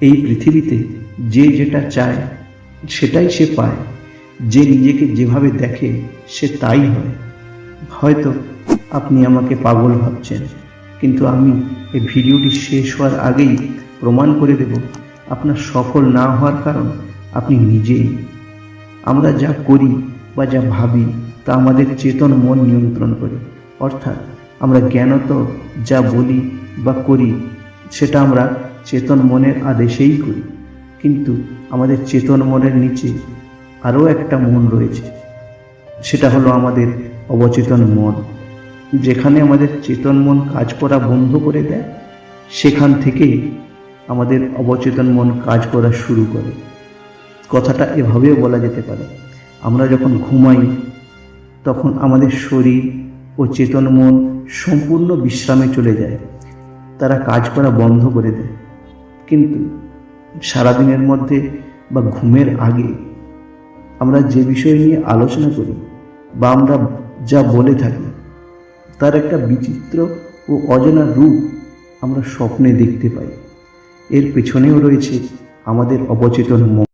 এই পৃথিবীতে যে যেটা চায়, সেটাই সে পায়। যে নিজেকে যেভাবে দেখে, সে তাই হয়। হয়তো আপনি আমাকে পাগল ভাবছেন, কিন্তু আমি এই ভিডিওটি শেষ হওয়ার আগেই প্রমাণ করে দেব, আপনার সফল না হওয়ার কারণ আপনি নিজেই। আমরা যা করি বা যা ভাবি, তা আমাদের চেতন মন নিয়ন্ত্রণ করে। অর্থাৎ আমরা জ্ঞানত যা বলি বা করি, সেটা আমরা চেতন মনের আদেশেই করি। কিন্তু আমাদের চেতন মনের নিচে আরও একটা মন রয়েছে। সেটা হলো আমাদের অবচেতন মন। যেখানে আমাদের চেতন মন কাজ করা বন্ধ করে দেয়, সেখান থেকে আমাদের অবচেতন মন কাজ করা শুরু করে। কথাটা এভাবেও বলা যেতে পারে, আমরা যখন ঘুমাই, তখন আমাদের শরীর ও চেতন মন সম্পূর্ণ বিশ্রামে চলে যায়। তারা কাজ করা বন্ধ করে দেয়। কিন্তু সারাদিনের মধ্যে বা ঘুমের আগে আমরা যে বিষয় নিয়ে আলোচনা করি বা আমরা যা বলে থাকি, তার একটা বিচিত্র ও অজানা রূপ আমরা স্বপ্নে দেখতে পাই। এর পেছনেও রয়েছে আমাদের অবচেতন মন।